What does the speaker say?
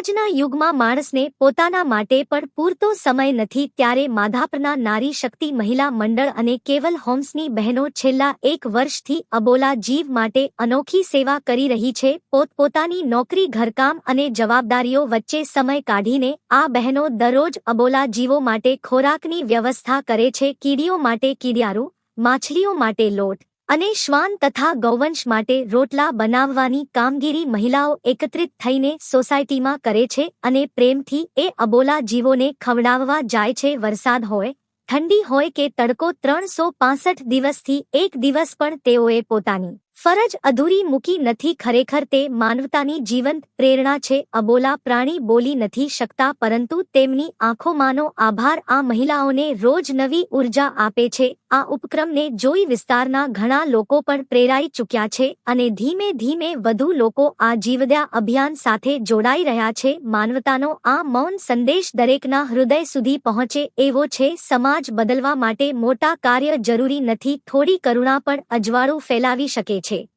આજના યુગમાં માણસને પોતાના માટે પણ પૂરતો સમય નથી ત્યારે માધાપરના નારી શક્તિ મહિલા મંડળ અને કેવલ હોમ્સની બહેનો છેલ્લા એક વર્ષથી અબોલા જીવ માટે અનોખી સેવા કરી રહી છે. પોતપોતાની નોકરી, ઘરકામ અને જવાબદારીઓ વચ્ચે સમય કાઢીને આ બહેનો દરરોજ અબોલા જીવો માટે ખોરાકની વ્યવસ્થા કરે છે. કીડીઓ માટે કીડિયારું, માછલીઓ માટે લોટ અને શ્વાન તથા ગૌવંશ માટે રોટલા બનાવવાની કામગીરી મહિલાઓ એકત્રિત થઈને સોસાયટીમાં કરે છે અને પ્રેમથી એ અબોલા જીવોને ખવડાવવા જાય છે. વરસાદ હોય, ઠંડી હોય કે તડકો ત્રણસો દિવસથી એક દિવસ પણ તેઓએ પોતાની ફરજ અધૂરી મૂકી નથી ખરેખર તે માનવતાની જીવંત પ્રેરણા છે. અબોલા પ્રાણી બોલી નથી શકતા, પરંતુ તેમની આંખોમાંનો આભાર આ મહિલાઓને રોજ નવી ઊર્જા આપે છે. આ ઉપક્રમને જોઈ વિસ્તારના ઘણા લોકો પણ પ્રેરાઈ ચૂક્યા છે અને ધીમે ધીમે વધુ લોકો આ જીવદયા અભિયાન સાથે જોડાઈ રહ્યા છે. માનવતાનો આ મૌન સંદેશ દરેકના હૃદય સુધી પહોંચે એવો છે. સમાજ બદલવા માટે મોટા કાર્ય જરૂરી નથી. થોડી કરુણા પણ અજવાળું ફેલાવી શકે છે